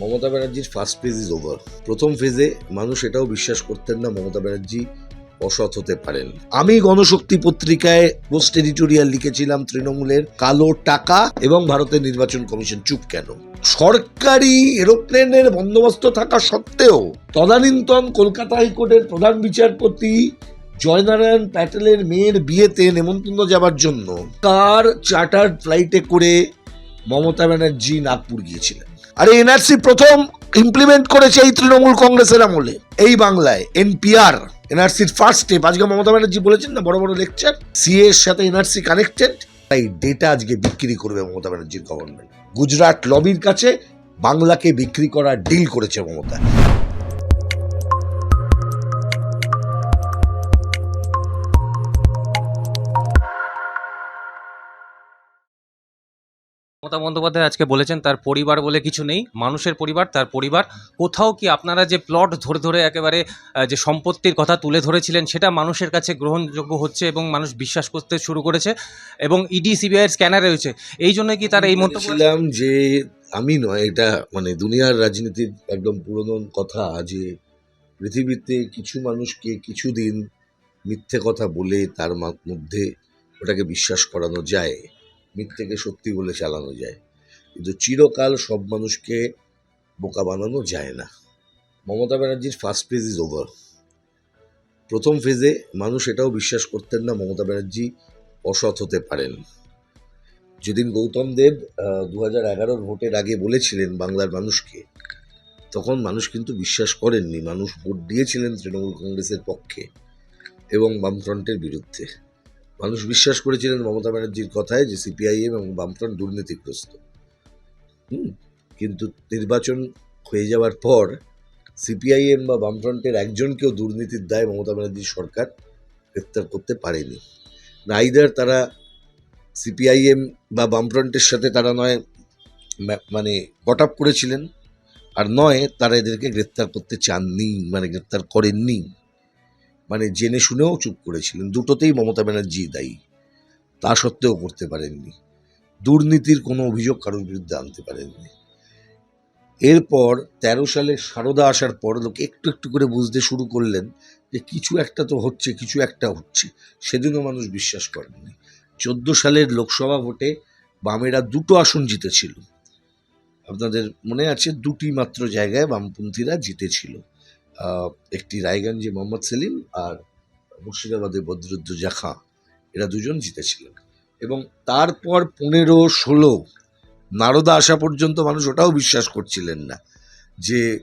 মমতা ব্যানার্জির first phase is over প্রথম ফেজে মানুষ এটাও বিশ্বাস করতেন না মমতা ব্যানার্জি অসৎ হতে পারেন। আমি গণশক্তি পত্রিকায় পোস্ট এডিটোরিয়াল লিখেছিলাম তৃণমূলের, কালো টাকা এবং ভারতের নির্বাচন কমিশন চুপ কেন? সরকারি এরোপ্লেনের বন্দোবস্ত থাকা সত্ত্বেও তদানীন্তন কলকাতা হাইকোর্টের প্রধান বিচারপতি জয়নারায়ণ প্যাটেলের মেয়ের বিয়েতে নেমন্তন্ন যাবার জন্য কার চার্টার্ড ফ্লাইটে করে মমতা ব্যানার্জি নাগপুর গিয়েছিলেন? আরে এনআরসি প্রথম ইমপ্লিমেন্ট করেছে এই তৃণমূল কংগ্রেসের আমলে, এই বাংলায়, এনপিআর, এনআরসির ফার্স্ট স্টেপ আজকে মমতা ব্যানার্জি বলেছেন না, বড় বড় লেকচার সিএ এর সাথে এনআরসি কানেক্টেড তাই ডেটা আজকে বিক্রি করবে মমতা ব্যানার্জির গভর্নমেন্ট গুজরাট লবির কাছে বাংলাকে বিক্রি করার ডিল করেছে মমতা। মমতা বন্দ্যোপাধ্যায় আজকে বলেছেন, তার পরিবার বলে কিছু নেই, মানুষের পরিবার, তার পরিবার। কোথাও কি আপনারা যে প্লট ধরে ধরে একেবারে যে সম্পত্তির কথা তুলে ধরেছিলেন, সেটা মানুষের কাছে গ্রহণযোগ্য হচ্ছে এবং মানুষ বিশ্বাস করতে শুরু করেছে এবং ইডি সিবিআইয়ের স্ক্যানার রয়েছে। এই জন্য কি তারা এই মন্তব্য বলেছিলাম যে, আমি নয়, এটা মানে দুনিয়ার রাজনীতির একদম পুরনো কথা যে, পৃথিবীতে কিছু মানুষকে কিছুদিন মিথ্যে কথা বলে তার মধ্যে ওটাকে বিশ্বাস করানো যায়। মিথ্যেকে সত্যি বলে চালানো যায়। কিন্তু চিরকাল সব মানুষকে বোকা বানানো যায় না। মমতা ব্যানার্জির ফার্স্ট ফেজ ইজ ওভার প্রথম ফেজে মানুষ এটাও বিশ্বাস করতেন না মমতা ব্যানার্জি অসৎ হতে পারেন। যেদিন গৌতম দেব দু হাজার এগারোর ভোটের আগে বলেছিলেন বাংলার মানুষকে, তখন মানুষ কিন্তু বিশ্বাস করেননি। মানুষ ভোট দিয়েছিলেন তৃণমূল কংগ্রেসের পক্ষে এবং বামফ্রন্টের বিরুদ্ধে। মানুষ বিশ্বাস করেছিলেন মমতা ব্যানার্জির কথায় যে সিপিআইএম এবং বামফ্রন্ট দুর্নীতিগ্রস্ত। হুম, কিন্তু নির্বাচন হয়ে যাওয়ার পর সিপিআইএম বা বামফ্রন্টের একজনকেও দুর্নীতির দায় মমতা ব্যানার্জির সরকার গ্রেপ্তার করতে পারেনি। নাইদার তারা সিপিআইএম বা বামফ্রন্টের সাথে তারা নয় মানে আপ করেছিলেন। আর নয়, তারা এদেরকে গ্রেপ্তার করতে চাননি মানে গ্রেপ্তার করেননি। মানে জেনে শুনেও চুপ করেছিলেন। দুটোতেই মমতা ব্যানার্জি দায়ী। তা সত্ত্বেও করতে পারেননি। দুর্নীতির কোনো অভিযোগ কারোর বিরুদ্ধে আনতে পারেননি। এরপর তেরো সালে সারদা আসার পর লোকে একটু একটু করে বুঝতে শুরু করলেন যে কিছু একটা তো হচ্ছে, কিছু একটা হচ্ছে। সেদিনও মানুষ বিশ্বাস করেননি। চোদ্দ সালের লোকসভা ভোটে বামেরা দুটো আসন জিতেছিল। আপনাদের মনে আছে? দুটি মাত্র জায়গায় বামপন্থীরা জিতেছিল। একটি রায়গঞ্জে মোহাম্মদ সেলিম আর মুর্শিদাবাদে বদরুদ্দোজা খাঁ, এরা দুজন জিতেছিলেন। এবং তারপর পনেরো, ষোলো, নারদা আসা পর্যন্ত মানুষ ওটাও বিশ্বাস করছিলেন না যে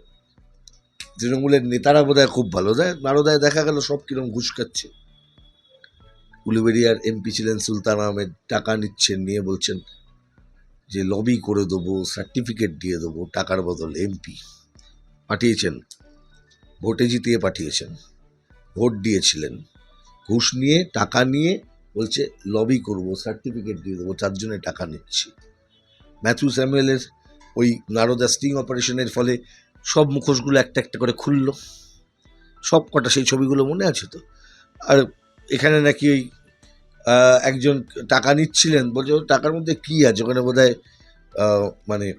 তৃণমূলের নেতারা বোধহয় খুব ভালো। দেয় নারদায় দেখা গেল সব কিরম ঘুষ খাচ্ছে। উলুবেরিয়ার এমপি ছিলেন সুলতান আহমেদ, টাকা নিচ্ছেন, নিয়ে বলছেন যে লবি করে দেবো সার্টিফিকেট দিয়ে দেবো, টাকার বদল, এমপি পাঠিয়েছেন। ভোটে জিতিয়ে পাঠিয়েছেন। ভোট দিয়েছিলেন। ঘুষ নিয়ে, টাকা নিয়ে বলছে লবি করব সার্টিফিকেট দিয়ে দেবো তার জন্য টাকা নিচ্ছি। ম্যাথিউ স্যামুয়েলের ওই নারদা স্টিং অপারেশনের ফলে সব মুখোশগুলো একটা একটা করে খুললো। সব কটা সেই ছবিগুলো মনে আছে তো? আর এখানে নাকি ওই একজন টাকা নিচ্ছিলেন, বলছে, "ও, টাকার মধ্যে কি আছে? ওখানে বোধ মানে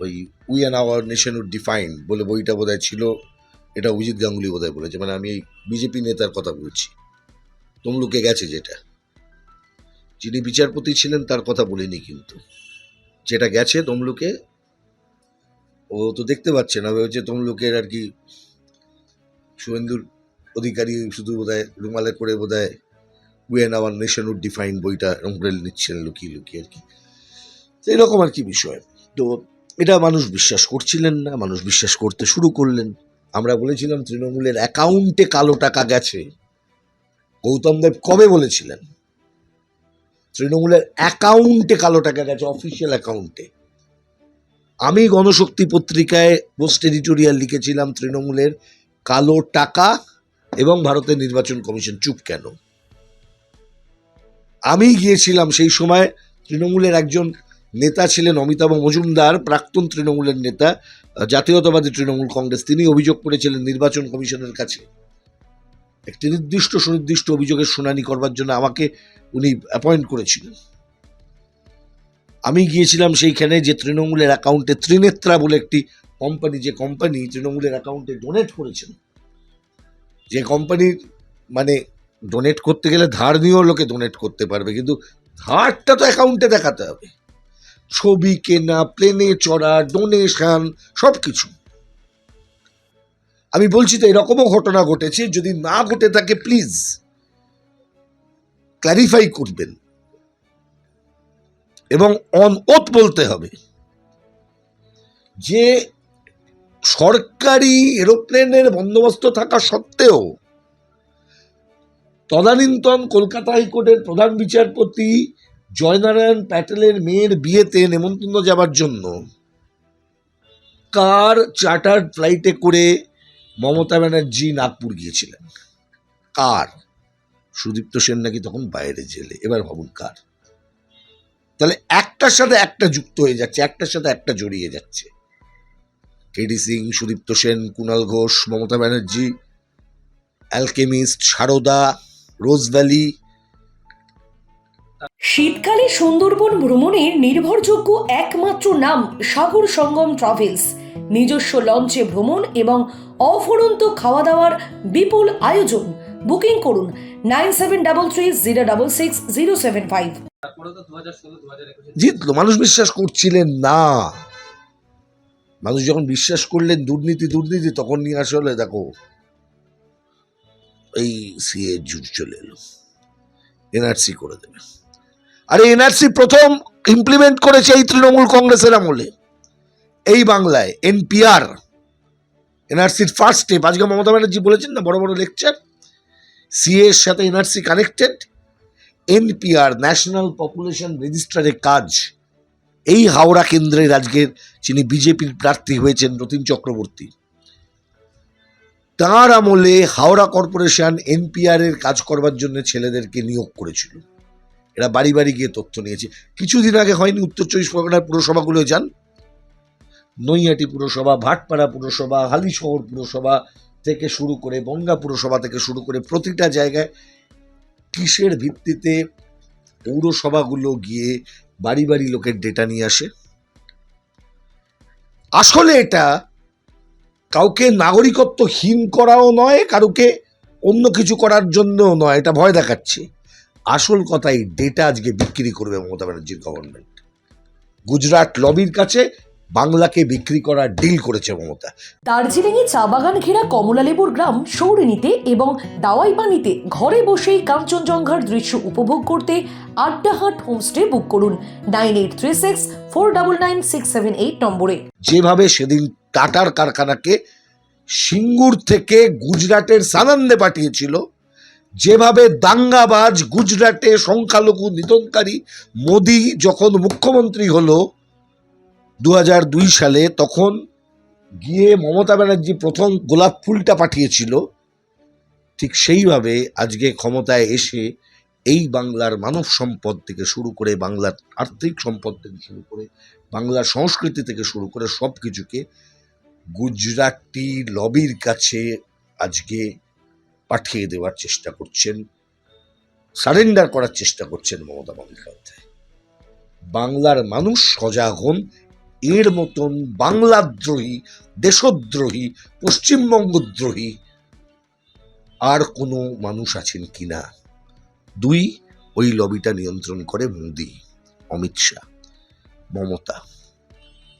ওই we and our nation would define বলে বইটা বোধহয় ছিল। এটা অভিজিৎ গাঙ্গুলি বোধহয় বলেছে মানে আমি এই বিজেপি নেতার কথা বলছি। তমলুকে গেছে যেটা। যিনি বিচারপতি ছিলেন তার কথা বলিনি কিন্তু। যেটা গেছে তমলুকে, ও তো দেখতে পাচ্ছে না ভেবেছে তমলুকের আর কি শুভেন্দুর অধিকারী শুধু বোধহয় রুমালে করে বোধহয় we and our nation would define বইটা এরকম করে নিচ্ছেন লুকিয়ে লুকিয়ে আর কি। তো এরকম আর কি বিষয়। তো এটা মানুষ বিশ্বাস করছিলেন না, মানুষ বিশ্বাস করতে শুরু করলেন। আমরা বলেছিলাম তৃণমূলের অ্যাকাউন্টে কালো টাকা গেছে। গৌতম দেব কবে বলেছিলেন? তৃণমূলের অ্যাকাউন্টে কালো টাকা গেছে, অফিসিয়াল অ্যাকাউন্টে। আমি গণশক্তি পত্রিকায় পোস্ট এডিটোরিয়াল লিখেছিলাম তৃণমূলের কালো টাকা এবং ভারতের নির্বাচন কমিশন চুপ কেন? আমি গিয়েছিলাম সেই সময় তৃণমূলের একজন নেতা ছিলেন অমিতাভ মজুমদার, প্রাক্তন তৃণমূলের নেতা জাতীয়তাবাদী তৃণমূল কংগ্রেস, তিনি অভিযোগ করেছিলেন নির্বাচন কমিশনের কাছে। একটি নির্দিষ্ট সুনির্দিষ্ট অভিযোগের শুনানি করবার জন্য আমাকে উনি অ্যাপয়েন্ট করেছিলেন। আমি গিয়েছিলাম সেইখানে যে তৃণমূলের অ্যাকাউন্টে ত্রিনেত্রা বলে একটি কোম্পানি যে কোম্পানি তৃণমূলের অ্যাকাউন্টে ডোনেট করেছেন। যে কোম্পানির মানে ডোনেট করতে গেলে ধার নিয়েও লোকে ডোনেট করতে পারবে, কিন্তু ধারটা তো অ্যাকাউন্টে দেখাতে হবে। ছবি কেনা প্লেনে চড়া ডোনেশন সব কিছু আমি বলছি তো এরকমও ঘটনা ঘটেছে, যদি না ঘটে থাকে প্লিজ ক্ল্যারিফাই করবেন। এবং অন ওত বলতে হবে যে, সরকারি এরোপ্লেনের বন্দোবস্ত থাকা সত্ত্বেও তদানীন্তন কলকাতা হাইকোর্টের প্রধান বিচারপতি জয়নারায়ণ প্যাটেলের মেয়ের বিয়েতে নেমন্তন্ন যাবার জন্য কার চার্টার্ড ফ্লাইটে করে মমতা ব্যানার্জি নাগপুর গিয়েছিলেন? কার? সুদীপ্ত সেন নাকি তখন বাইরে জেলে, এবার ভাবুন কার? তাহলে একটার সাথে একটা যুক্ত হয়ে যাচ্ছে, একটার সাথে একটা জড়িয়ে যাচ্ছে। KD Singh, Sudipta Sen Kunal Ghosh, Mamata Banerjee, alchemist, Saradha, rose valley শীতকালে সুন্দরবন ভ্রমণের নির্ভরযোগ্য একমাত্র নাম সাগর সঙ্গম ট্রাভেলস। নিজস্ব লঞ্চে ভ্রমণ এবং অফুরন্ত খাওয়া দাওয়ার বিপুল আয়োজন। বুকিং করুন nine seven double three zero double six zero seven five. জিতলো, মানুষ বিশ্বাস করছিলেন না। মানুষ যখন বিশ্বাস করলেন দুর্নীতি দুর্নীতি, তখন নিয়ে আসলে দেখো, এই সিএ যুগ চলে এলো। এনআরসি করে দেবে। আরে এনআরসি প্রথম ইমপ্লিমেন্ট করেছে এই তৃণমূল কংগ্রেসের আমলে। এই বাংলায়, এনপিআর। এনআরসির ফার্স্ট স্টেপ আজকে মমতা ব্যানার্জি বলেছেন না, বড় বড় লেকচার সিএ এর সাথে NRC connected NPR national population রেজিস্ট্রারের কাজ। এই হাওড়া কেন্দ্রের আজকের যিনি বিজেপির প্রার্থী হয়েছেন, রতিন চক্রবর্তী। তাঁর আমলে হাওড়া কর্পোরেশন এনপিআর এর কাজ করবার জন্য ছেলেদেরকে নিয়োগ করেছিল। এরা বাড়ি বাড়ি গিয়ে তথ্য নিয়েছে। কিছুদিন আগে হয়নি উত্তর চব্বিশ পরগনার পুরসভাগুলো যান নৈহাটি পুরসভা, ভাটপাড়া পুরসভা, হালিশহর পুরসভা থেকে শুরু করে বনগা পুরসভা থেকে শুরু করে প্রতিটা জায়গায় কিসের ভিত্তিতে পৌরসভাগুলো গিয়ে বাড়ি বাড়ি লোকের ডেটা নিয়ে আসে? আসলে এটা কাউকে নাগরিকত্বহীন করাও নয়, কারুকে অন্য কিছু করার জন্যও নয়, এটা ভয় দেখাচ্ছে। আসল কথাই ডেটা আজকে বিক্রি করবে মমতা ব্যানার্জির গভর্নমেন্ট গুজরাট লবির কাছে বাংলাকে বিক্রি করার ডিল করেছে মমতা। দার্জিলিংয়ে চা বাগান ঘেরা কমলালেবুর গ্রাম সৌরিনীতে এবং দাওয়াইপানিতে ঘরে বসেই কাঞ্চনজঙ্ঘার দৃশ্য উপভোগ করতে আড্ডাহাট হোমস্টে বুক করুন nine eight three six four double nine six seven eight নম্বরে। যেভাবে সেদিন টাটার কারখানাকে সিঙ্গুর থেকে গুজরাটের সানন্দে পাঠিয়েছিল যেভাবে দাঙ্গাবাজ গুজরাটে সংখ্যালঘু নিধনকারী মোদি যখন মুখ্যমন্ত্রী হলো দু দুই সালে, তখন গিয়ে মমতা ব্যানার্জি প্রথম গোলাপ ফুলটা পাঠিয়েছিল। ঠিক সেইভাবে আজকে ক্ষমতায় এসে এই বাংলার মানব সম্পদ থেকে শুরু করে বাংলার আর্থিক সম্পদ থেকে শুরু করে বাংলার সংস্কৃতি থেকে শুরু করে সব কিছুকে গুজরাটি লবির কাছে আজকে পাঠিয়ে দেওয়ার চেষ্টা করছেন সারেন্ডার করার চেষ্টা করছেন মমতা বন্দ্যোপাধ্যায়। বাংলার মানুষ সজাগ হন, এর মতন বাংলাদ্রোহী, দেশদ্রোহী, পশ্চিমবঙ্গদ্রোহী আর কোনো মানুষ আছেন কিনা? দুই, ওই লবিটা নিয়ন্ত্রণ করে মোদি, অমিত শাহ, মমতা।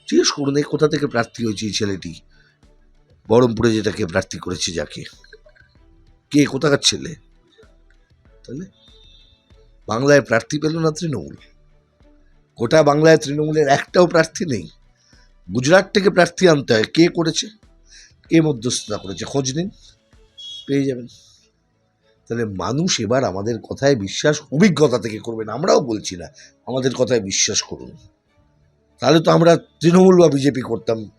জিজ্ঞেস করুন, এই কোথা থেকে প্রার্থী হয়েছে এই ছেলেটি? বহরমপুরে যেটাকে প্রার্থী করেছে যাকে। কে কোথাকার ছেলে? তাহলে? বাংলায় প্রার্থী পেল না তৃণমূল? গোটা বাংলায় তৃণমূলের একটাও প্রার্থী নেই। গুজরাট থেকে প্রার্থী আনতে হয়। কে করেছে? কে মধ্যস্থতা করেছে? খোঁজ নিন। পেয়ে যাবেন। তাহলে মানুষ এবার আমাদের কথায় বিশ্বাস, অভিজ্ঞতা থেকে করবেন। আমরাও বলছি না, আমাদের কথায় বিশ্বাস করুন। তাহলে তো আমরা তৃণমূল বা বিজেপি করতাম।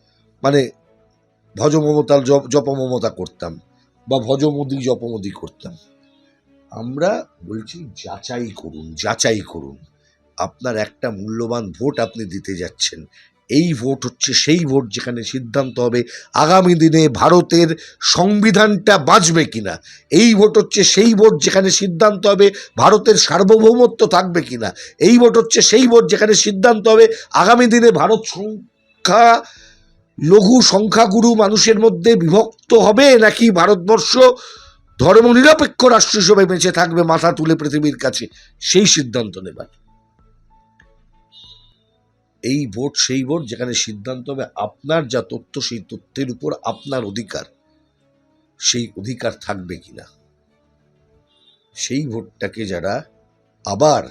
মানে ভজ মমতার জপ জপ মমতা করতাম। বা ভজ মোদি জপ মোদি করতাম। আমরা বলছি, যাচাই করুন যাচাই করুন। আপনার একটা মূল্যবান ভোট আপনি দিতে যাচ্ছেন। এই ভোট হচ্ছে সেই ভোট যেখানে সিদ্ধান্ত হবে আগামী দিনে ভারতের সংবিধানটা বাঁচবে কিনা। এই ভোট হচ্ছে সেই ভোট যেখানে সিদ্ধান্ত হবে ভারতের সার্বভৌমত্ব থাকবে কিনা। এই ভোট হচ্ছে সেই ভোট যেখানে সিদ্ধান্ত হবে আগামী দিনে ভারত সংখ্যা লঘু সংখ্যাগুরু মানুষের মধ্যে বিভক্ত হবে নাকি ভারতবর্ষ ধর্মনিরপেক্ষ রাষ্ট্র হিসেবে বেঁচে থাকবে মাথা তুলে পৃথিবীর কাছে? সেই সিদ্ধান্ত নেবার। এই ভোট সেই ভোট যেখানে সিদ্ধান্ত হবে, আপনার যা তথ্য সেই তথ্যের উপর আপনার অধিকার। সেই অধিকার থাকবে কিনা? সেই ভোটটাকে যারা আবার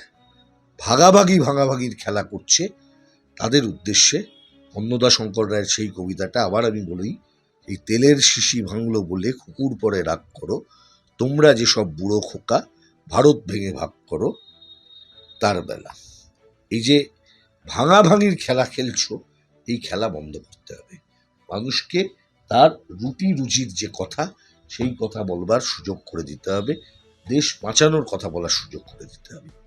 ভাগাভাগি ভাগাভাগির খেলা করছে, তাদের উদ্দেশ্যে অন্নদা শঙ্কর রায়ের সেই কবিতাটা আবার আমি বলি, এই তেলের শিশি ভাঙলো বলে কুকুর পরে রাগ করো, তোমরা যেসব বুড়ো খোকা, ভারত ভেঙে ভাগ করো, তার বেলা। এই যে ভাঙাভাঙির খেলা খেলছো, এই খেলা বন্ধ করতে হবে। মানুষকে তার রুটি রুচির যে কথা, সেই কথা বলবার সুযোগ করে দিতে হবে। দেশ বাঁচানোর কথা বলার সুযোগ করে দিতে হবে।